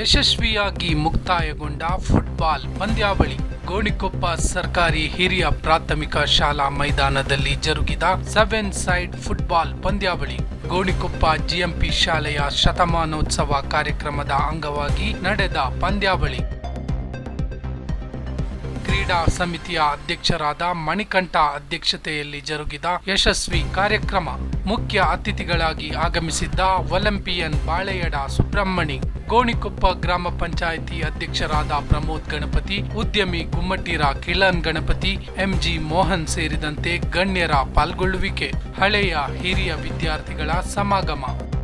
ಯಶಸ್ವಿಯಾಗಿ ಮುಕ್ತಾಯಗೊಂಡ ಫುಟ್ಬಾಲ್ ಪಂದ್ಯಾವಳಿ. ಗೋಣಿಕೊಪ್ಪ ಸರ್ಕಾರಿ ಹಿರಿಯ ಪ್ರಾಥಮಿಕ ಶಾಲಾ ಮೈದಾನದಲ್ಲಿ ಜರುಗಿದ ಸೆವೆನ್ ಸೈಡ್ ಫುಟ್ಬಾಲ್ ಪಂದ್ಯಾವಳಿ. ಗೋಣಿಕೊಪ್ಪ ಜಿಎಂಪಿ ಶಾಲೆಯ ಶತಮಾನೋತ್ಸವ ಕಾರ್ಯಕ್ರಮದ ಅಂಗವಾಗಿ ನಡೆದ ಪಂದ್ಯಾವಳಿ. ಕ್ರೀಡಾ ಸಮಿತಿಯ ಅಧ್ಯಕ್ಷರಾದ ಮಣಿಕಂಠ ಅಧ್ಯಕ್ಷತೆಯಲ್ಲಿ ಜರುಗಿದ ಯಶಸ್ವಿ ಕಾರ್ಯಕ್ರಮ ಮುಖ್ಯ ಅತಿಥಿಗಳಾಗಿ ಆಗಮಿಸಿದ್ದ ಒಲಿಂಪಿಯನ್ ಬಾಳೆಯಡ ಸುಬ್ರಹ್ಮಣಿ, ಗೋಣಿಕೊಪ್ಪ ಗ್ರಾಮ ಪಂಚಾಯಿತಿ ಅಧ್ಯಕ್ಷರಾದ ಪ್ರಮೋದ್ ಗಣಪತಿ, ಉದ್ಯಮಿ ಗುಮ್ಮಟ್ಟಿರ ಕಿಳನ್ ಗಣಪತಿ, ಎಂಜಿ ಮೋಹನ್ ಸೇರಿದಂತೆ ಗಣ್ಯರ ಪಾಲ್ಗೊಳ್ಳುವಿಕೆ, ಹಳೆಯ ಹಿರಿಯ ವಿದ್ಯಾರ್ಥಿಗಳ ಸಮಾಗಮ.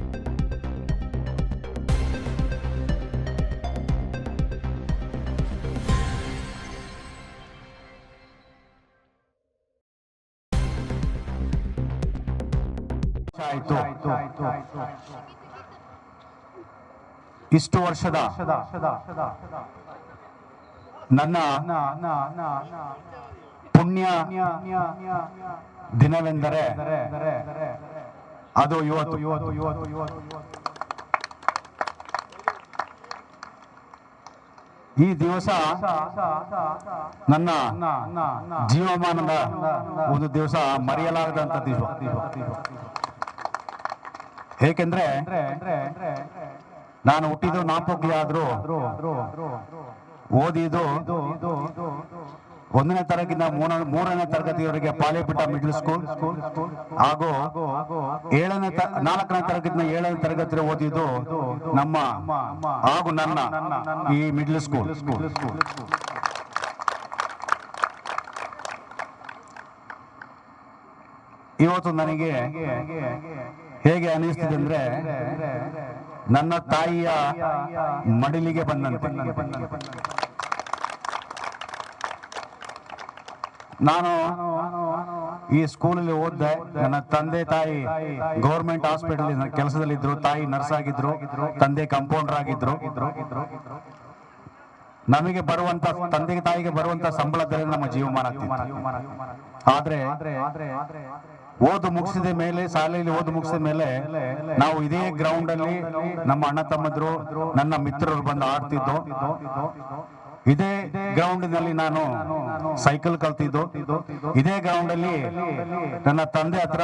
ಆಯ್ತು. ಇಷ್ಟು ವರ್ಷದ ನನ್ನ ಪುಣ್ಯ ದಿನವೆಂದರೆ ಅದು ಇವತ್ತು. ಈ ದಿವಸ ನನ್ನ ಜೀವಮಾನದ ಒಂದು ದಿವಸ ಮರೆಯಲಾಗದಂತ ದಿವಸ ಏಕೆಂದ್ರೆ ನಾನು ಹುಟ್ಟಿದ್ದು ನಾಪೋಕ್ಲಿ ಆದ್ರೂ ಓದಿದ್ದು ಒಂದನೇ ತರಗತಿಯಿಂದ ಮೂರ- ಮೂರನೇ ತರಗತಿಯವರೆಗೆ ಪಾಲೇಪಿಟ್ಟ ಮಿಡ್ಲ್ ಸ್ಕೂಲ್ ಹಾಗೂ ಏಳನೇ ನಾಲ್ಕನೇ ತರಗತಿಯಿಂದ ಏಳನೇ ತರಗತಿ ಓದಿದ್ದು ನಮ್ಮ ಹಾಗೂ ನನ್ನ ಈ ಮಿಡ್ಲ್ ಸ್ಕೂಲ್ ಇವತ್ತು ನನಗೆ ಹೇಗೆ ಅನಿಸ್ತಿದೆ ಅಂದ್ರೆ ನನ್ನ ತಾಯಿಯ ಮಡಿಲಿಗೆ ಬಂದಂತೆ. ನಾನು ಈ ಸ್ಕೂಲಲ್ಲಿ ಓದ್ದೆ. ನನ್ನ ತಂದೆ ತಾಯಿ ಗೌರ್ಮೆಂಟ್ ಹಾಸ್ಪಿಟಲ್ ಕೆಲಸದಲ್ಲಿದ್ರು, ತಾಯಿ ನರ್ಸ್ ಆಗಿದ್ರು, ತಂದೆ ಕಂಪೌಂಡರ್ ಆಗಿದ್ರು. ನಮಗೆ ಬರುವಂತ ತಂದೆ ತಾಯಿಗೆ ಬರುವಂತ ಸಂಬಳದಲ್ಲಿ ನಮ್ಮ ಜೀವಮಾನ. ಆದ್ರೆ ಓದು ಮುಗಿಸಿದ ಮೇಲೆ, ಶಾಲೆಯಲ್ಲಿ ಓದು ಮುಗಿಸಿದ ಮೇಲೆ ನಾವು ಇದೇ ಗ್ರೌಂಡ್ ಅಲ್ಲಿ ನಮ್ಮ ಅಣ್ಣ ತಮ್ಮದ್ರು, ನನ್ನ ಮಿತ್ರರು ಬಂದು ಆಡ್ತಿದ್ದು. ಇದೇ ಗ್ರೌಂಡ್ನಲ್ಲಿ ನಾನು ಸೈಕಲ್ ಕಲ್ತಿದ್ದು. ಇದೇ ಗ್ರೌಂಡ್ ಅಲ್ಲಿ ನನ್ನ ತಂದೆ ಹತ್ರ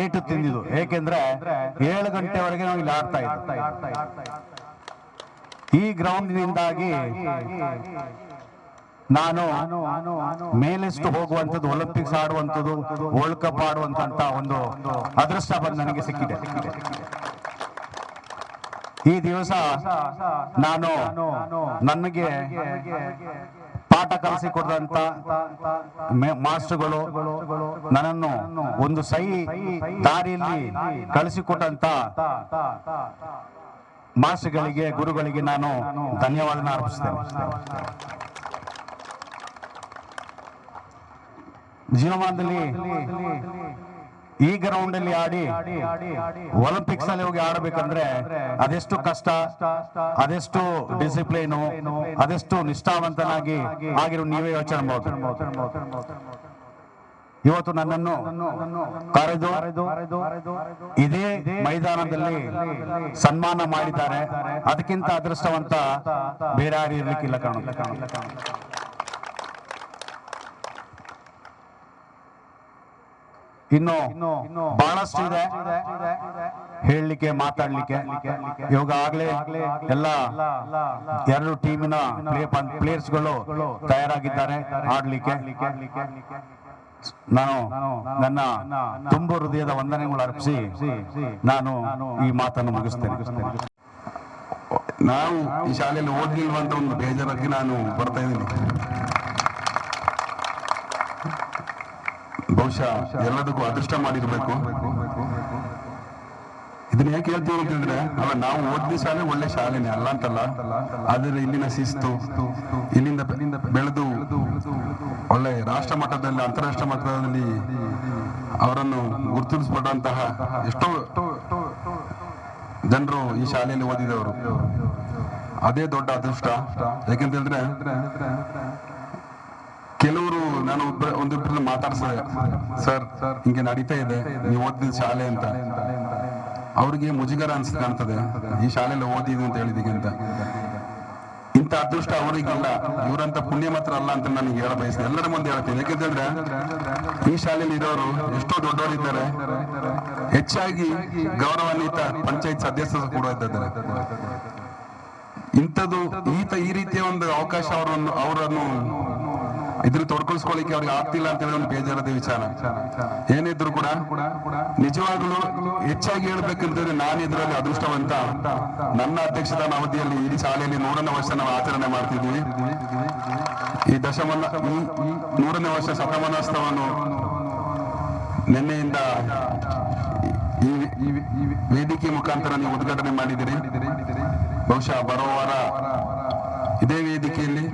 ಏಟು ತಿಂದಿದ್ದು. ಏಕೆಂದ್ರೆ ಏಳು ಗಂಟೆವರೆಗೆ ನಾವು ಇಲ್ಲಿ ಆಡ್ತಾ ಇದ್ದೆ ಈ ಗ್ರೌಂಡ್ನಿಂದಾಗಿ ನಾನು ಮೇಲೆಷ್ಟು ಹೋಗುವಂಥದ್ದು, ಒಲಿಂಪಿಕ್ಸ್ ಆಡುವಂಥದ್ದು ವರ್ಲ್ಡ್ ಕಪ್ ಆಡುವಂತ ಒಂದು ಅದೃಷ್ಟ ಬಂದು ನನಗೆ ಸಿಕ್ಕಿದೆ. ಈ ದಿವಸ ನಾನು ನನಗೆ ಪಾಠ ಕಲಿಸಿಕೊಡದಂತ ಮಾಸ್ಟರ್ಗಳು ನನ್ನನ್ನು ಒಂದು ಸಹಿ ದಾರಿಯಲ್ಲಿ ಕಳಿಸಿಕೊಟ್ಟಂತ ಮಾಸ್ಟರ್ಗಳಿಗೆ, ಗುರುಗಳಿಗೆ ನಾನು ಧನ್ಯವಾದನ ಅರ್ಪಿಸ್ತೇನೆ. ಜೀವಮಾನದಲ್ಲಿ ಈ ಗ್ರೌಂಡ್ ಅಲ್ಲಿ ಆಡಿ ಒಲಿಂಪಿಕ್ಸ್ ಅಲ್ಲಿ ಹೋಗಿ ಆಡಬೇಕಂದ್ರೆ ಅದೆಷ್ಟು ಕಷ್ಟ, ಅದೆಷ್ಟು ಡಿಸಿಪ್ಲಿನ್ ಅದೆಷ್ಟು ನಿಷ್ಠಾವಂತನಾಗಿ ಆಗಿರೋ ನೀವೇ ಯೋಚನೆ ಇವತ್ತು ನನ್ನನ್ನು ಕರೆದು ಇದೇ ಮೈದಾನದಲ್ಲಿ ಸನ್ಮಾನ ಮಾಡಿದ್ದಾರೆ. ಅದಕ್ಕಿಂತ ಅದೃಷ್ಟವಂತ ಬೇರೆ ಯಾರು ಇರ್ಲಿಕ್ಕಿಲ್ಲ ಕಾಣುತ್ತೆ ಇನ್ನು ಬಹಳಷ್ಟು ಇದೆ. ಹೇಳಲಿಕ್ಕೆ, ಮಾತಾಡ್ಲಿಕ್ಕೆ. ಇವಾಗ ಆಗ್ಲೇ ಎಲ್ಲ ಎರಡು ಟೀಮಿನ ಪ್ಲೇಯರ್ಸ್ಗಳು ತಯಾರಾಗಿದ್ದಾರೆ ಆಡ್ಲಿಕ್ಕೆ. ನಾನು ನನ್ನ ತುಂಬ ಹೃದಯದ ವಂದನೆಗಳು ಅರ್ಪಿಸಿ ನಾನು ಈ ಮಾತನ್ನು ಮುಗಿಸ್ತೇನೆ. ನಾವು ಈ ಶಾಲೆಯಲ್ಲಿ ಓದ್ಲಿಲ್ವ ಒಂದು ಬೇಜಾರಾಗಿ ನಾನು ಬರ್ತಾ ಇದ್ದೀನಿ. ಬಹುಶಃ ಎಲ್ಲದಕ್ಕೂ ಅದೃಷ್ಟ ಮಾಡಿರ್ಬೇಕು. ಇದನ್ನ ಯಾಕೆ ಹೇಳ್ತೀವಿ ಅಂತಂದ್ರೆ ಅಲ್ಲ, ನಾವು ಓದಿದ ಶಾಲೆ, ಒಳ್ಳೆ ಶಾಲೆನೇ ಅಲ್ಲ ಅಂತಲ್ಲ. ಆದ್ರೆ ಇಲ್ಲಿನ ಶಿಸ್ತು, ಇಲ್ಲಿಂದ ಬೆಳೆದು ಒಳ್ಳೆ ರಾಷ್ಟ್ರ ಮಟ್ಟದಲ್ಲಿ, ಅಂತಾರಾಷ್ಟ್ರ ಮಟ್ಟದಲ್ಲಿ ಅವರನ್ನು ಗುರುತಿಸ್ಪಟ್ಟಂತಹ ಎಷ್ಟೋ ಜನರು ಈ ಶಾಲೆಯಲ್ಲಿ ಓದಿದವರು. ಅದೇ ದೊಡ್ಡ ಅದೃಷ್ಟ. ಯಾಕೆಂತ ಹೇಳಿದ್ರೆ ಕೆಲವರು ನಾನು ಒಬ್ಬ ಒಂದಿಬ್ಬರನ್ನ ಮಾತಾಡ್ಸಿದೆ ಸರ್, ಹಿಂಗೆ ನಡೀತಾ ಇದೆ. ನೀವು ಓದಿದ ಶಾಲೆ ಅಂತ. ಅವ್ರಿಗೆ ಮುಜುಗರ ಅನ್ಸ್ ಕಾಣ್ತದೆ. ಈ ಶಾಲೆಯಲ್ಲಿ ಓದಿದ್ದು ಅಂತ ಹೇಳಿದೀಗ ಅಂತ. ಇಂಥ ಅದೃಷ್ಟ ಅವರಿಗಿಲ್ಲ. ಇವರಂತ ಪುಣ್ಯ ಮಾತ್ರ ಅಲ್ಲ ಅಂತ ನನಗೆ ಹೇಳ ಬಯಸ್ತೇನೆ. ಎಲ್ಲರ ಮುಂದೆ ಹೇಳ್ತೀನಿ ಯಾಕೆಂತಂದ್ರೆ, ಈ ಶಾಲೆಯಲ್ಲಿ ಇರೋರು ಎಷ್ಟೋ ದೊಡ್ಡವರಿದ್ದಾರೆ. ಹೆಚ್ಚಾಗಿ ಗೌರವಾನ್ವಿತ ಪಂಚಾಯತ್ ಸದಸ್ಯರು ಕೂಡ ಇದ್ದಾರೆ. ಇಂಥದ್ದು ಈತ ಈ ರೀತಿಯ ಒಂದು ಅವಕಾಶ ಅವರನ್ನು ಅವರನ್ನು ಇದ್ರಲ್ಲಿ ತೊಡ್ಕೊಳ್ಸ್ಕೊಳ್ಳಿಕ್ಕೆ ಅವ್ರಿಗೆ ಆಗ್ತಿಲ್ಲ ಅಂತ ಹೇಳಿ ಒಂದು ಬೇಜಾರದ ವಿಚಾರ. ಏನಿದ್ರು ಕೂಡ ನಿಜವಾಗ್ಲೂ ಹೆಚ್ಚಾಗಿ ಹೇಳ್ಬೇಕಂತಂದ್ರೆ ನಾನು ಇದರಲ್ಲಿ ಅದೃಷ್ಟವಂತ. ನನ್ನ ಅಧ್ಯಕ್ಷತಾನ ಅವಧಿಯಲ್ಲಿ ಇಡೀ ಶಾಲೆಯಲ್ಲಿ ನೂರನೇ ವರ್ಷ ನಾವು ಆಚರಣೆ ಮಾಡ್ತಿದ್ವಿ. ಈ ದಶಮನ ನೂರನೇ ವರ್ಷ ಶತಮಾನೋತ್ಸವವನ್ನು ನಿನ್ನೆಯಿಂದ ಈ ವೇದಿಕೆ ಮುಖಾಂತರ ನೀವು ಉದ್ಘಾಟನೆ ಮಾಡಿದಿರಿ ಬಹುಶಃ ಬರೋ ವಾರ ಇದೇ ವೇದಿಕೆಯಲ್ಲಿ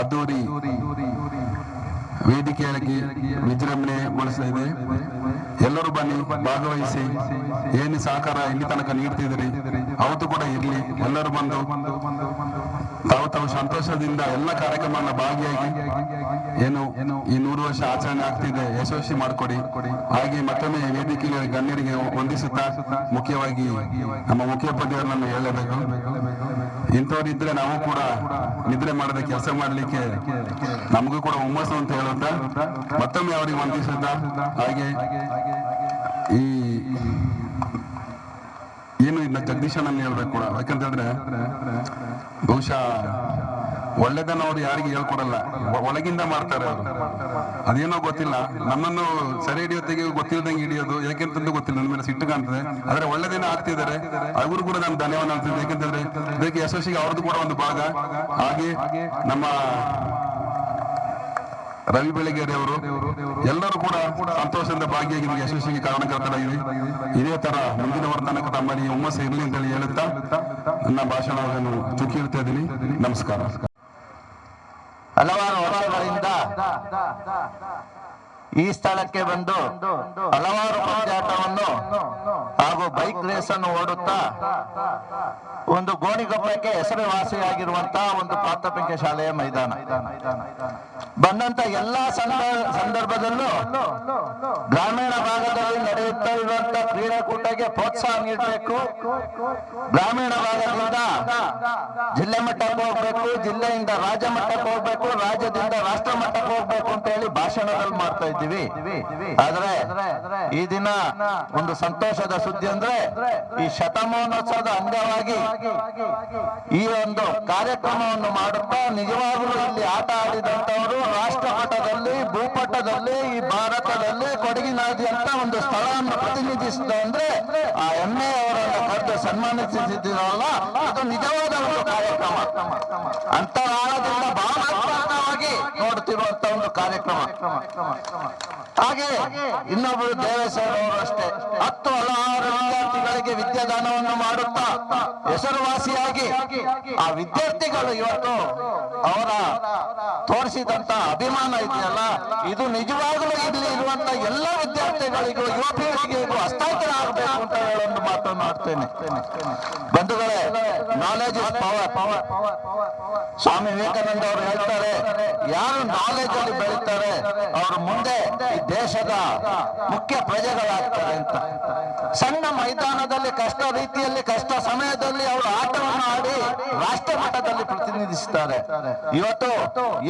ಅದ್ದೂರಿ ವೇದಿಕೆಯಾಗಿ ವಿಜೃಂಭಣೆಗೊಳಿಸ್ತಾ ಇದೆ ಎಲ್ಲರೂ ಬನ್ನಿ, ಭಾಗವಹಿಸಿ. ಏನು ಸಹಕಾರ ಇಲ್ಲಿ ತನಕ ನೀಡ್ತಿದ್ದೀರಿ, ಅವತ್ತು ಕೂಡ ಇರಲಿ. ಎಲ್ಲರೂ ಬಂದು ತಾವು ತಾವು ಸಂತೋಷದಿಂದ ಎಲ್ಲ ಕಾರ್ಯಕ್ರಮನ ಭಾಗಿಯಾಗಿ ಏನು ಈ ನೂರು ವರ್ಷ ಆಚರಣೆ ಆಗ್ತಿದೆ, ಯಶಸ್ವಿ ಮಾಡಿಕೊಡಿ. ಹಾಗೆ ಮತ್ತೊಮ್ಮೆ ವೇದಿಕೆಯ ಗಣ್ಯರಿಗೆ ವಂದಿಸುತ್ತಾ ಮುಖ್ಯವಾಗಿ ನಮ್ಮ ಮುಖ್ಯೋಪಾಧ್ಯಾಯರನ್ನು ಹೇಳಬೇಕು ಇಂಥವ್ರಿದ್ರೆ ನಾವು ಕೂಡ ನಿದ್ರೆ ಮಾಡದೆ ಕೆಲಸ ಮಾಡಲಿಕ್ಕೆ ನಮಗೂ ಕೂಡ ಹುಮ್ಮಸ್ಸು ಅಂತ ಹೇಳುತ್ತಾ, ಮತ್ತೊಮ್ಮೆ ಅವರಿಗೆ ವಂದಿಸುತ್ತಾ, ಹಾಗೆ ಈ ಏನು ಇನ್ನ ಜಗದೀಶನನ್ನು ಹೇಳ್ಬೇಕು ಕೂಡ. ಯಾಕಂತಂದ್ರೆ ಬಹುಶಃ ಒಳ್ಳೆದನ್ನ ಅವ್ರು ಯಾರಿಗೆ ಹೇಳ್ಕೊಡಲ್ಲ. ಒಳಗಿಂದ ಮಾಡ್ತಾರೆ ಅವರು. ಅದೇನೋ ಗೊತ್ತಿಲ್ಲ. ನನ್ನನ್ನು ಸರಿ ಹಿಡಿಯೋತ್ತಿಗೆ ಗೊತ್ತಿಲ್ಲದಂಗೆ ಹಿಡಿಯೋದು ಯಾಕೆಂತಂದು ಗೊತ್ತಿಲ್ಲ. ನನ್ನ ಮೇಲೆ ಸಿಟ್ಟು ಕಾಣ್ತದೆ. ಆದ್ರೆ ಒಳ್ಳೆದೇನೋ ಆಗ್ತಿದ್ದಾರೆ. ಅವರು ಕೂಡ ನಾನು ಧನ್ಯವಾದ ಅಂತಿದ್ದೆ ಯಾಕಂತಂದ್ರೆ ಇದಕ್ಕೆ ಯಶಸ್ವಿಗೆ ಅವ್ರದ್ದು ಕೂಡ ಒಂದು ಭಾಗ. ಹಾಗೆ ನಮ್ಮ ರವಿ ಬೆಳಗೇರಿ ಅವರು, ಎಲ್ಲರೂ ಕೂಡ ಸಂತೋಷದಿಂದ ಭಾಗಿಯಾಗಿ ಯಶಸ್ವಿಗೆ ಕಾರಣಕರ್ತರಾಗಿದೆ ಇದೇ ತರ ಮುಂದಿನ ವರ್ತನಕ್ಕೆ ತಮ್ಮಲ್ಲಿ ಹುಮ್ಮಸ್ಸು ಇರಲಿ ಅಂತ ಹೇಳಿ ಹೇಳುತ್ತಾ ನನ್ನ ಭಾಷಣವನ್ನು ಚುಕ್ಕಿ ಇಡ್ತಾ ಇದ್ದೀನಿ. ನಮಸ್ಕಾರ. ಹಲವಾರು ವರ್ಷಗಳಿಂದ ಈ ಸ್ಥಳಕ್ಕೆ ಬಂದು ಹಲವಾರು ಪಂದ್ಯಾಟವನ್ನು ಹಾಗೂ ಬೈಕ್ ರೇಸ್ ಅನ್ನು ಓಡುತ್ತಾ ಒಂದು ಗೋಣಿಗೊಪ್ಪಕ್ಕೆ ಹೆಸರುವಾಸಿಯಾಗಿರುವಂತಹ ಒಂದು ಪ್ರಾಥಮಿಕ ಶಾಲೆಯ ಮೈದಾನ. ಬಂದಂತ ಎಲ್ಲಾ ಸಂದ- ಸಂದರ್ಭದಲ್ಲೂ ಗ್ರಾಮೀಣ ಭಾಗದಲ್ಲಿ ನಡೆಯುತ್ತಾ ಇರುವಂತ ಕ್ರೀಡಾಕೂಟಕ್ಕೆ ಪ್ರೋತ್ಸಾಹ ನೀಡಬೇಕು. ಗ್ರಾಮೀಣ ಭಾಗದಿಂದ ಜಿಲ್ಲೆ ಮಟ್ಟಕ್ಕೆ ಹೋಗ್ಬೇಕು, ಜಿಲ್ಲೆಯಿಂದ ರಾಜ್ಯ ಮಟ್ಟಕ್ಕೆ ಹೋಗ್ಬೇಕು, ರಾಜ್ಯದಿಂದ ರಾಷ್ಟ್ರ ಮಟ್ಟಕ್ಕೆ ಭಾಷಣದಲ್ಲಿ ಮಾಡ್ತಾ ಇದ್ದೀವಿ. ಆದ್ರೆ ಈ ದಿನ ಒಂದು ಸಂತೋಷದ ಸುದ್ದಿ ಅಂದ್ರೆ ಈ ಶತಮಾನೋತ್ಸವದ ಅಂಗವಾಗಿ ಈ ಒಂದು ಕಾರ್ಯಕ್ರಮವನ್ನು ಮಾಡುತ್ತಾ ನಿಜವಾಗಲೂ ಇಲ್ಲಿ ಆಟ ಆಡಿದಂತವರು ರಾಷ್ಟ್ರ ಮಟ್ಟದಲ್ಲಿ ಭೂಪಟದಲ್ಲಿ, ಈ ಭಾರತದಲ್ಲಿ ಕೊಡಗಿನಾದ್ಯಂತ ಒಂದು ಸ್ಥಳವನ್ನು ಪ್ರತಿನಿಧಿಸಿದ ಅಂದ್ರೆ ಆ ಎಮ್ಮೆ ಅವರನ್ನು ಕರೆದು ಸನ್ಮಾನಿಸಿದ್ದೀರಲ್ಲ, ಅದು ನಿಜವಾದ ಒಂದು ಕಾರ್ಯಕ್ರಮ. ಅಂತರಾಳದಿಂದ ಭಾವನಾತ್ಮಕವಾಗಿ ನೋಡುತ್ತಿರುವಂತ ಒಂದು ಕಾರ್ಯಕ್ರಮ. ಹಾಗೆ ಇನ್ನೊಬ್ಬರು ದೇವೇಶ್ವರ ಅವರು ಅಷ್ಟೇ ಹತ್ತು ಹಲವಾರು ವಿದ್ಯಾರ್ಥಿಗಳಿಗೆ ವಿದ್ಯಾದಾನವನ್ನು ಮಾಡುತ್ತಾ ಹೆಸರುವಾಸಿಯಾಗಿ ಆ ವಿದ್ಯಾರ್ಥಿಗಳು ಇವತ್ತು ಅವರ ತೋರಿಸಿದಂತ ಅಭಿಮಾನ ಇದೆಯಲ್ಲ, ಇದು ನಿಜವಾಗಲೂ ಇಲ್ಲಿ ಇರುವಂತ ಎಲ್ಲ ವಿದ್ಯಾರ್ಥಿಗಳಿಗೂ, ಯುವ ಪೀಳಿಗೆಗೂ ಹಸ್ತಾಂತರ ಆಗಬೇಕು ಅಂತ ಹೇಳೊಂದು ಮಾತನ್ನು ಆಡ್ತೇನೆ ಬಂಧುಗಳೇ ನಾಲೆಜ್ ಪವರ್ ಸ್ವಾಮಿ ವಿವೇಕಾನಂದ ಅವರು ಹೇಳ್ತಾರೆ ಯಾರು ನಾಲೆಜ್ ಅಲ್ಲಿ ಬೆಳೀತಾರೆ ಅವರು ಮುಂದೆ ದೇಶದ ಮುಖ್ಯ ಪ್ರಜೆಗಳಾಗ್ತಾರೆ ಅಂತ. ಸಣ್ಣ ಮೈದಾನದಲ್ಲಿ ಕಷ್ಟ ರೀತಿಯಲ್ಲಿ, ಕಷ್ಟ ಸಮಯದಲ್ಲಿ ಅವರು ಆಟವನ್ನು ಆಡಿ ರಾಷ್ಟ್ರ ಮಟ್ಟದಲ್ಲಿ ಪ್ರತಿನಿಧಿಸುತ್ತಾರೆ ಇವತ್ತು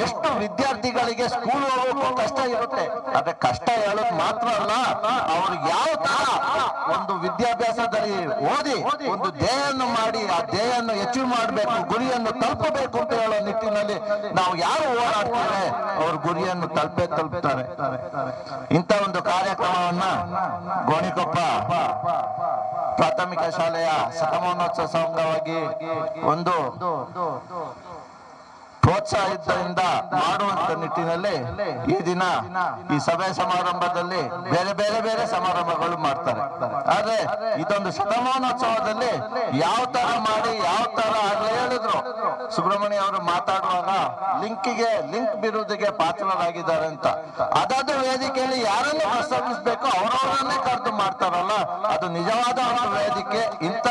ಎಷ್ಟು ವಿದ್ಯಾರ್ಥಿಗಳಿಗೆ ಸ್ಕೂಲ್ ಹೋಗೋಕ್ಕೂ ಕಷ್ಟ ಇರುತ್ತೆ. ಅದೇ ಕಷ್ಟ ಹೇಳೋದು ಮಾತ್ರ ಅಲ್ಲ, ಅವರು ಯಾವ ತರ ಒಂದು ವಿದ್ಯಾಭ್ಯಾಸದಲ್ಲಿ ಓದಿ ಒಂದು ಧ್ಯೇಯನ್ನು ಮಾಡಿ ಆ ಧ್ಯೇಯನ್ನು ಅಚೀವ್ ಮಾಡಬೇಕು, ಗುರಿಯನ್ನು ತಲುಪಬೇಕು ಅಂತ ಹೇಳೋ ನಿಟ್ಟಿನಲ್ಲಿ ನಾವು ಯಾರು ಓಡಾಡ್ತಾರೆ ಅವ್ರ ಗುರಿಯನ್ನು ತಲುಪೇ ತಲುಪ್ತಾರೆ ಇಂಥ ಒಂದು ಕಾರ್ಯಕ್ರಮವನ್ನ ಗೋಣಿಕೊಪ್ಪ ಪ್ರಾಥಮಿಕ ಶಾಲೆಯ ಶತಮಾನೋತ್ಸವ ಸಂಘವಾಗಿ ಒಂದು ಪ್ರೋತ್ಸಾಹದಿಂದ ಮಾಡುವಂತ ನಿಟ್ಟಿನಲ್ಲಿ ಈ ದಿನ ಈ ಸಭೆ ಸಮಾರಂಭದಲ್ಲಿ ಬೇರೆ ಬೇರೆ ಬೇರೆ ಸಮಾರಂಭಗಳು ಮಾಡ್ತಾರೆ. ಆದ್ರೆ ಇದೊಂದು ಶತಮಾನೋತ್ಸವದಲ್ಲಿ ಯಾವ ತರ ಮಾಡಿ ಯಾವ ತರ ಆಗ್ಲೇ ಹೇಳಿದ್ರು. ಸುಬ್ರಹ್ಮಣ್ಯ ಅವರು ಮಾತಾಡುವಾಗ ಲಿಂಕಿಗೆ ಲಿಂಕ್ ಬಿರುದಿಗೆ ಪಾತ್ರರಾಗಿದ್ದಾರೆ ಅಂತ. ಅದಾದ ವೇದಿಕೆಯಲ್ಲಿ ಯಾರನ್ನು ಪ್ರಸ್ತಾಪಿಸಬೇಕು ಅವರವರನ್ನೇ ಕರೆದು ಮಾಡ್ತಾರಲ್ಲ. ಅದು ನಿಜವಾದ ಒಂದು ವೇದಿಕೆ ಇಂಥ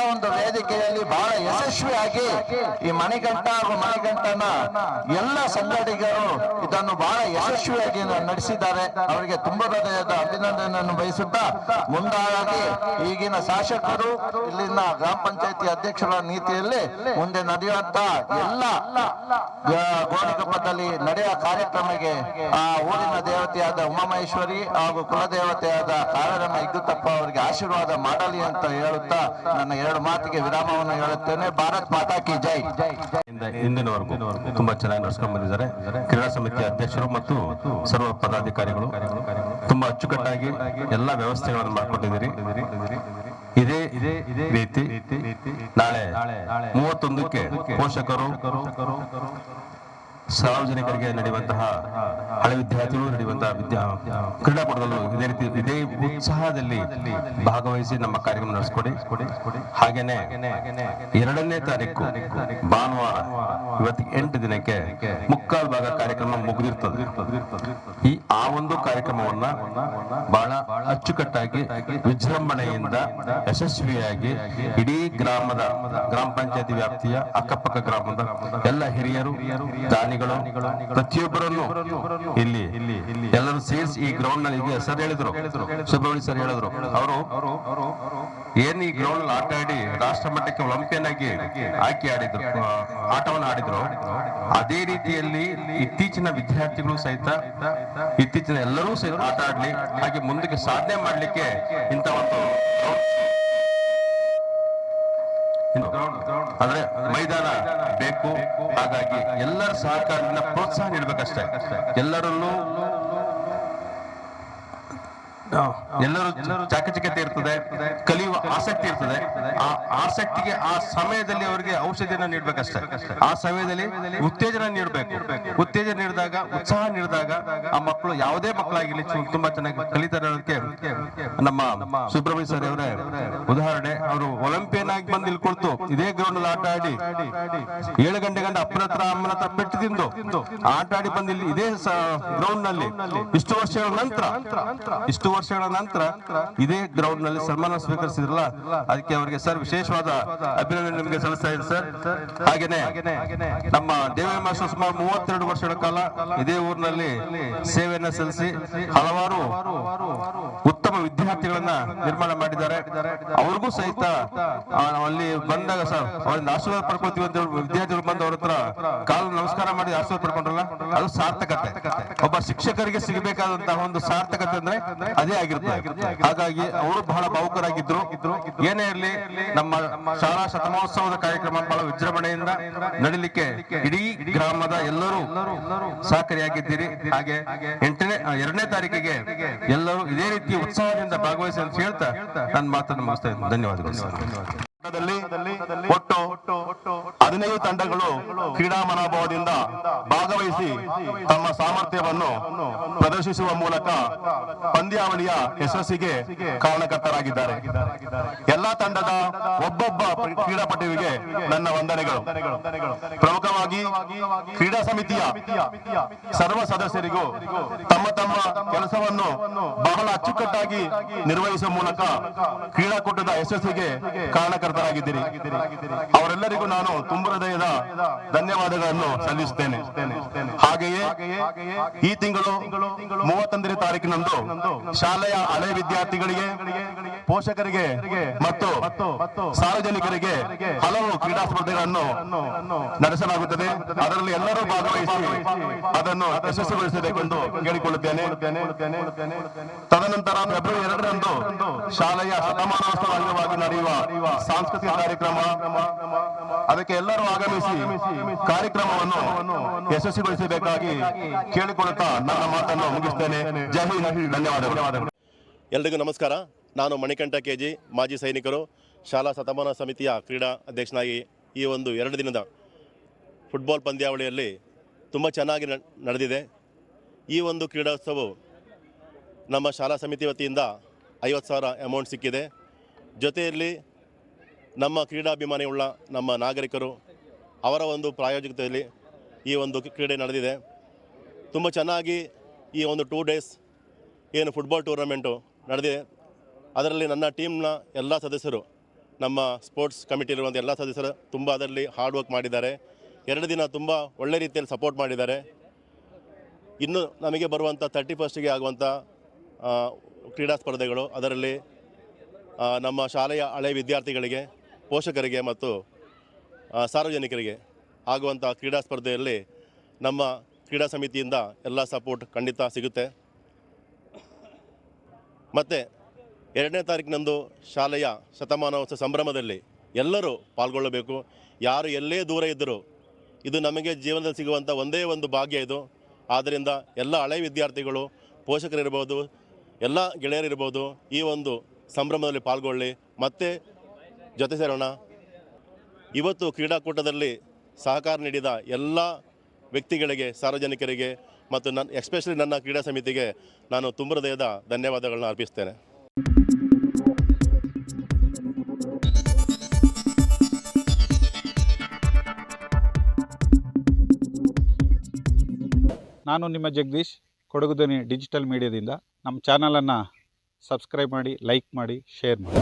ಒಂದು ಬಹಳ ಯಶಸ್ವಿಯಾಗಿ ಈ ಮಣಿಗಂಟ ಹಾಗೂ ಮಣಿಗಂಟನ ಎಲ್ಲ ಸಂಘಟಿಗರು ಇದನ್ನು ಬಹಳ ಯಶಸ್ವಿಯಾಗಿ ನಡೆಸಿದ್ದಾರೆ. ಅವರಿಗೆ ತುಂಬಾ ಹೃದಯದ ಅಭಿನಂದನೆಯನ್ನು ಬಯಸುತ್ತಾ ಮುಂದಾಗಿ ಈಗಿನ ಶಾಸಕರು, ಇಲ್ಲಿನ ಗ್ರಾಮ ಪಂಚಾಯತಿ ಅಧ್ಯಕ್ಷರ ನೀತಿಯಲ್ಲಿ ಮುಂದೆ ನಡೆಯುವಂತ ಎಲ್ಲ ಗ- ಗೋಣಿಕೊಪ್ಪದಲ್ಲಿ ನಡೆಯುವ ಕಾರ್ಯಕ್ರಮಕ್ಕೆ ಆ ಊರಿನ ದೇವತೆಯಾದ ಉಮಾಮಹೇಶ್ವರಿ ಹಾಗೂ ಕುಲದೇವತೆಯಾದ ಕಾವೇರಮ್ಮ ಇಗ್ಗುತ್ತಪ್ಪ ಅವರಿಗೆ ಆಶೀರ್ವಾದ ಮಾಡಲಿ ಅಂತ ಹೇಳುತ್ತಾ ನನ್ನ ಎರಡು ಮಾತಿಗೆ ವಿರಾಮವನ್ನು ಹೇಳುತ್ತೇನೆ. ಭಾರತ್ ಮಾತಾ ಕಿ ಜೈ. ಇಂದ ಇಂದಿನವರೆಗೂ ತುಂಬಾ ಚೆನ್ನಾಗಿ ನಡ್ಸ್ಕೊಂಡ್ ಬಂದಿದ್ದಾರೆ ಕ್ರೀಡಾ ಸಮಿತಿ ಅಧ್ಯಕ್ಷರು ಮತ್ತು ಸರ್ವ ಪದಾಧಿಕಾರಿಗಳು. ತುಂಬಾ ಅಚ್ಚುಕಟ್ಟಾಗಿ ಎಲ್ಲ ವ್ಯವಸ್ಥೆಗಳನ್ನು ಇದೇ ಇದೇ ರೀತಿ ನಾಳೆ ಮೂವತ್ತೊಂದಕ್ಕೆ ಪೋಷಕರು, ಸಾರ್ವಜನಿಕರಿಗೆ ನಡೆಯುವಂತಹ ಹಳೆ ವಿದ್ಯಾರ್ಥಿಗಳು ನಡೆಯುವಂತಹ ವಿದ್ಯಾ ಕ್ರೀಡಾಕೂಟದಲ್ಲೂ ಇದೇ ರೀತಿ ಇದೇ ಉತ್ಸಾಹದಲ್ಲಿ ಭಾಗವಹಿಸಿ ನಮ್ಮ ಕಾರ್ಯಕ್ರಮ ನಡೆಸ್ಕೊಡಿ. ಹಾಗೇನೆ ಎರಡನೇ ತಾರೀಕು, ಭಾನುವಾರ ಇವತ್ತಿಗೆ ಎಂಟು ದಿನಕ್ಕೆ ಮುಕ್ಕಾಲು ಭಾಗ ಕಾರ್ಯಕ್ರಮ ಮುಗಿದಿರ್ತದೆ. ಈ ಆ ಒಂದು ಕಾರ್ಯಕ್ರಮವನ್ನ ಬಹಳ ಅಚ್ಚುಕಟ್ಟಾಗಿ, ವಿಜೃಂಭಣೆಯಿಂದ, ಯಶಸ್ವಿಯಾಗಿ ಇಡೀ ಗ್ರಾಮದ, ಗ್ರಾಮ ಪಂಚಾಯತಿ ವ್ಯಾಪ್ತಿಯ ಅಕ್ಕಪಕ್ಕ ಗ್ರಾಮದ ಎಲ್ಲ ಹಿರಿಯರು, ದಾನಿಗಳು, ಪ್ರತಿಯೊಬ್ಬರನ್ನು ಇಲ್ಲಿ ಎಲ್ಲರೂ ಸೇರಿಸಿ ಈ ಗ್ರೌಂಡ್ನಲ್ಲಿ ಹೆಸರು ಹೇಳಿದ್ರು. ಹೇಳಿದ್ರು ಸುಬ್ರಹ್ಮಣ್ಯ ಸರ್ ಹೇಳಿದ್ರು. ಅವರು, ಏನ್ ಈ ಗ್ರೌಂಡ್ ಆಟ ಆಡಿ ರಾಷ್ಟ್ರ ಮಟ್ಟಕ್ಕೆ ಒಲಿಂಪಿಯನ್ ಆಗಿ ಆಯ್ಕೆ ಆಡಿದ್ರು ಆಟವನ್ನು ಆಡಿದ್ರು. ಅದೇ ರೀತಿಯಲ್ಲಿ ಇತ್ತೀಚಿನ ವಿದ್ಯಾರ್ಥಿಗಳು ಸಹಿತ, ಇತ್ತೀಚಿನ ಎಲ್ಲರೂ ಸಹಿತ ಆಟ ಆಡ್ಲಿ, ಹಾಗೆ ಮುಂದಕ್ಕೆ ಸಾಧನೆ ಮಾಡ್ಲಿಕ್ಕೆ ಇಂತ ಒಂದು ಅಂದ್ರೆ ಮೈದಾನ ಬೇಕು. ಹಾಗಾಗಿ ಎಲ್ಲರ ಸಹಕಾರದಿಂದ ಪ್ರೋತ್ಸಾಹ ನೀಡಬೇಕಷ್ಟೇ. ಎಲ್ಲರಲ್ಲೂ ಎಲ್ಲರೂ ಚಾಕಚಕ್ಯತೆ ಇರ್ತದೆ. ಆಸಕ್ತಿ ಇರ್ತದೆ. ಆ ಆಸಕ್ತಿಗೆ ಆ ಸಮಯದಲ್ಲಿ ಅವರಿಗೆ ಔಷಧಿಯನ್ನು ನೀಡಬೇಕಷ್ಟೇ. ಆ ಸಮಯದಲ್ಲಿ ಉತ್ತೇಜನ ನೀಡಬೇಕು. ಉತ್ತೇಜನ ನೀಡಿದಾಗ, ಉತ್ಸಾಹ ನೀಡಿದಾಗ ಆ ಮಕ್ಕಳು ಯಾವುದೇ ಮಕ್ಕಳಾಗಿರ್ಲಿ ತುಂಬಾ ಚೆನ್ನಾಗಿ ಕಲಿತಾರೆ ಅನ್ನೋದಕ್ಕೆ ನಮ್ಮ ಸುಬ್ರಹ್ಮಣ್ಯ ಸರ್ ಅವರೇ ಉದಾಹರಣೆ, ಅವರು ಒಲಿಂಪಿಯನ್ ಆಗಿ ಬಂದು ಇಲ್ಲಿ ಕೊಡ್ತು ಇದೇ ಗ್ರೌಂಡ್ ಅಲ್ಲಿ ಆಟ ಆಡಿ ಏಳು ಗಂಟೆ ಗಂಟೆ ಅಪ್ಪನ ಹತ್ರ, ಅಮ್ಮನ ಪೆಟ್ಟು ತಿಂದು ಆಟ ಆಡಿ ಬಂದು ಇದೇ ಗ್ರೌಂಡ್ನಲ್ಲಿ ಇಷ್ಟು ವರ್ಷಗಳ ನಂತರ, ಇಷ್ಟು ವರ್ಷಗಳ ನಂತರ ಇದೇ ಗ್ರೌಂಡ್ನಲ್ಲಿ ಸನ್ಮಾನ ಸ್ವೀಕರಿಸಿದ್ರಲ್ಲ ಅದಕ್ಕೆ ಅವರಿಗೆ ಸರ್ ವಿಶೇಷವಾದ ಅಭಿನಂದನೆ ನಿಮಗೆ ಸಲ್ಲಿಸ್ತಾ ಇದೆ ಸರ್. ಹಾಗೇನೆ ನಮ್ಮ ದೇವೇ ಮಾಸ್ಟರ್ ಸುಮಾರು ಮೂವತ್ತೆರಡು ವರ್ಷಗಳ ಕಾಲ ಇದೇ ಊರಿನಲ್ಲಿ ಸೇವೆಯನ್ನು ಸಲ್ಲಿಸಿ ಹಲವಾರು ಉತ್ತಮ ವಿದ್ಯಾರ್ಥಿಗಳನ್ನ ನಿರ್ಮಾಣ ಮಾಡಿದ್ದಾರೆ. ಅವ್ರಿಗೂ ಸಹಿತ ಅಲ್ಲಿ ಬಂದಾಗ ಸರ್ ಆಶೀರ್ವಾದ ಪಡ್ಕೊತೀವಿ ಅಂತ ವಿದ್ಯಾರ್ಥಿಗಳು ಬಂದು ಅವ್ರ ಕಾಲು ನಮಸ್ಕಾರ ಮಾಡಿ ಆಶೀರ್ವಾದ ಪಡ್ಕೊಂಡ್ರಲ್ಲ? ಅದು ಸಾರ್ಥಕತೆ. ಒಬ್ಬ ಶಿಕ್ಷಕರಿಗೆ ಸಿಗಬೇಕಾದಂತಹ ಒಂದು ಸಾರ್ಥಕತೆ ಅಂದ್ರೆ ಅದೇ ಆಗಿರುತ್ತೆ. ಹಾಗಾಗಿ ಅವರು ಬಹಳ ಭಾವುಕರಾಗಿದ್ರು. ಏನೇ ಇರಲಿ, ನಮ್ಮ ಶಾಲಾ ಶತಮಾನೋತ್ಸವದ ಕಾರ್ಯಕ್ರಮ ಬಹಳ ವಿಜೃಂಭಣೆಯಿಂದ ನಡೀಲಿಕ್ಕೆ ಇಡೀ ಗ್ರಾಮದ ಎಲ್ಲರೂ ಸಹಕಾರಿಯಾಗಿದ್ದೀರಿ. ಹಾಗೆ ಎಂಟನೇ ಎರಡನೇ ತಾರೀಕಿಗೆ ಎಲ್ಲರೂ ಇದೇ ರೀತಿ ಉತ್ಸಾಹದಿಂದ ಭಾಗವಹಿಸಿ ಅಂತ ಹೇಳ್ತಾ ನನ್ನ ಮಾತನ್ನು ಮುಗಿಸ್ತಾ ಇದ್ದೀನಿ. ಧನ್ಯವಾದಗಳು. ಒಟ್ಟು ಹದಿನೈದು ತಂಡಗಳು ಕ್ರೀಡಾ ಮನೋಭಾವದಿಂದ ಭಾಗವಹಿಸಿ ತಮ್ಮ ಸಾಮರ್ಥ್ಯವನ್ನು ಪ್ರದರ್ಶಿಸುವ ಮೂಲಕ ಪಂದ್ಯಾವಳಿಯ ಯಶಸ್ಸಿಗೆ ಕಾರಣಕರ್ತರಾಗಿದ್ದಾರೆ. ಎಲ್ಲಾ ತಂಡದ ಒಬ್ಬೊಬ್ಬ ಕ್ರೀಡಾಪಟುವಿಗೆ ನನ್ನ ವಂದನೆಗಳು. ಪ್ರಮುಖವಾಗಿ ಕ್ರೀಡಾ ಸಮಿತಿಯ ಸರ್ವ ಸದಸ್ಯರಿಗೂ ತಮ್ಮ ತಮ್ಮ ಕೆಲಸವನ್ನು ಬಹಳ ಅಚ್ಚುಕಟ್ಟಾಗಿ ನಿರ್ವಹಿಸುವ ಮೂಲಕ ಕ್ರೀಡಾಕೂಟದ ಯಶಸ್ಸಿಗೆ ಕಾರಣಕರ್ತರಾಗಿದ್ದೀರಿ. ಅವರೆಲ್ಲರಿಗೂ ನಾನು ತುಂಬ ಹೃದಯದ ಧನ್ಯವಾದಗಳನ್ನು ಸಲ್ಲಿಸುತ್ತೇನೆ. ಹಾಗೆಯೇ ಈ ತಿಂಗಳು ಮೂವತ್ತೊಂದನೇ ತಾರೀಕಿನಂದು ಶಾಲೆಯ ಹಳೆ ವಿದ್ಯಾರ್ಥಿಗಳಿಗೆ, ಪೋಷಕರಿಗೆ ಮತ್ತು ಸಾರ್ವಜನಿಕರಿಗೆ ಹಲವು ಕ್ರೀಡಾ ಸ್ಪರ್ಧೆಗಳನ್ನು ನಡೆಸಲಾಗುತ್ತದೆ. ಅದರಲ್ಲಿ ಎಲ್ಲರೂ ಭಾಗವಹಿಸಿ ಅದನ್ನು ಯಶಸ್ವಿಗೊಳಿಸಬೇಕೆಂದು ಕೇಳಿಕೊಳ್ಳುತ್ತೇನೆ. ತದನಂತರ ಫೆಬ್ರವರಿ ಎರಡರಂದು ಶಾಲೆಯ ಶತಮಾನೋತ್ಸವ ಅಂಗವಾಗಿ ನಡೆಯುವ ಸಾಂಸ್ಕೃತಿಕ ಕಾರ್ಯಕ್ರಮ. ಅದಕ್ಕೆ ಎಲ್ಲರೂ ಆಗಮಿಸಿ ಕಾರ್ಯಕ್ರಮವನ್ನು ಯಶಸ್ವಿಗೊಳಿಸಬೇಕಾಗಿ ಕೇಳಿಕೊಳ್ಳುತ್ತಾ ನನ್ನ ಮಾತನ್ನು ಮುಗಿಸ್ತೇನೆ. ಜೈ ಹಿಂದ್. ಧನ್ಯವಾದಗಳು. ಎಲ್ರಿಗೂ ನಮಸ್ಕಾರ. ನಾನು ಮಣಿಕಂಠ ಕೆ ಜಿ ಮಾಜಿ ಸೈನಿಕರು, ಶಾಲಾ ಶತಮಾನ ಸಮಿತಿಯ ಕ್ರೀಡಾ ಅಧ್ಯಕ್ಷನಾಗಿ ಈ ಒಂದು ಎರಡು ದಿನದ ಫುಟ್ಬಾಲ್ ಪಂದ್ಯಾವಳಿಯಲ್ಲಿ ತುಂಬ ಚೆನ್ನಾಗಿ ನಡೆದಿದೆ. ಈ ಒಂದು ಕ್ರೀಡೋತ್ಸವವು ನಮ್ಮ ಶಾಲಾ ಸಮಿತಿ ವತಿಯಿಂದ ಐವತ್ತು ಸಾವಿರ ಅಮೌಂಟ್ ಸಿಕ್ಕಿದೆ. ಜೊತೆಯಲ್ಲಿ ನಮ್ಮ ಕ್ರೀಡಾಭಿಮಾನಿಯುಳ್ಳ ನಮ್ಮ ನಾಗರಿಕರು ಅವರ ಒಂದು ಪ್ರಾಯೋಜಕತೆಯಲ್ಲಿ ಈ ಒಂದು ಕ್ರೀಡೆ ನಡೆದಿದೆ. ತುಂಬ ಚೆನ್ನಾಗಿ ಈ ಒಂದು ಟೂ ಡೇಸ್ ಏನು ಫುಟ್ಬಾಲ್ ಟೂರ್ನಮೆಂಟು ನಡೆದಿದೆ. ಅದರಲ್ಲಿ ನನ್ನ ಟೀಮ್ನ ಎಲ್ಲ ಸದಸ್ಯರು, ನಮ್ಮ ಸ್ಪೋರ್ಟ್ಸ್ ಕಮಿಟಿ ಇರುವಂಥ ಎಲ್ಲ ಸದಸ್ಯರು ತುಂಬ ಅದರಲ್ಲಿ ಹಾರ್ಡ್ ವರ್ಕ್ ಮಾಡಿದ್ದಾರೆ. ಎರಡು ದಿನ ತುಂಬ ಒಳ್ಳೆ ರೀತಿಯಲ್ಲಿ ಸಪೋರ್ಟ್ ಮಾಡಿದ್ದಾರೆ. ಇನ್ನು ನಮಗೆ ಬರುವಂಥ ತರ್ಟಿ ಫಸ್ಟಿಗೆ ಆಗುವಂಥ ಕ್ರೀಡಾ ಸ್ಪರ್ಧೆಗಳು ಅದರಲ್ಲಿ ನಮ್ಮ ಶಾಲೆಯ ಹಳೆ ವಿದ್ಯಾರ್ಥಿಗಳಿಗೆ, ಪೋಷಕರಿಗೆ ಮತ್ತು ಸಾರ್ವಜನಿಕರಿಗೆ ಆಗುವಂಥ ಕ್ರೀಡಾ ಸ್ಪರ್ಧೆಯಲ್ಲಿ ನಮ್ಮ ಕ್ರೀಡಾ ಸಮಿತಿಯಿಂದ ಎಲ್ಲ ಸಪೋರ್ಟ್ ಖಂಡಿತ ಸಿಗುತ್ತೆ. ಮತ್ತು ಎರಡನೇ ತಾರೀಕಿನಂದು ಶಾಲೆಯ ಶತಮಾನೋತ್ಸವ ಸಂಭ್ರಮದಲ್ಲಿ ಎಲ್ಲರೂ ಪಾಲ್ಗೊಳ್ಳಬೇಕು. ಯಾರು ಎಲ್ಲೇ ದೂರ ಇದ್ದರೂ ಇದು ನಮಗೆ ಜೀವನದಲ್ಲಿ ಸಿಗುವಂಥ ಒಂದೇ ಒಂದು ಭಾಗ್ಯ ಇದು. ಆದ್ದರಿಂದ ಎಲ್ಲ ಹಳೆ ವಿದ್ಯಾರ್ಥಿಗಳು ಪೋಷಕರಿರ್ಬೋದು ಎಲ್ಲ ಗೆಳೆಯರಿರ್ಬೋದು ಈ ಒಂದು ಸಂಭ್ರಮದಲ್ಲಿ ಪಾಲ್ಗೊಳ್ಳಿ. ಮತ್ತೆ ಜೊತೆ ಸೇರೋಣ. ಇವತ್ತು ಕ್ರೀಡಾಕೂಟದಲ್ಲಿ ಸಹಕಾರ ನೀಡಿದ ಎಲ್ಲ ವ್ಯಕ್ತಿಗಳಿಗೆ, ಸಾರ್ವಜನಿಕರಿಗೆ ಮತ್ತು ನನ್ನ ಎಸ್ಪೆಷಲಿ ನನ್ನ ಕ್ರೀಡಾ ಸಮಿತಿಗೆ ನಾನು ತುಂಬ ಹೃದಯದ ಧನ್ಯವಾದಗಳನ್ನ ಅರ್ಪಿಸ್ತೇನೆ. ನಾನು ನಿಮ್ಮ ಜಗದೀಶ್ ಕೊಡಗುದನಿ ಡಿಜಿಟಲ್ ಮೀಡಿಯಾದಿಂದ. ನಮ್ಮ ಚಾನಲನ್ನು ಸಬ್ಸ್ಕ್ರೈಬ್ ಮಾಡಿ, ಲೈಕ್ ಮಾಡಿ, ಶೇರ್ ಮಾಡಿ.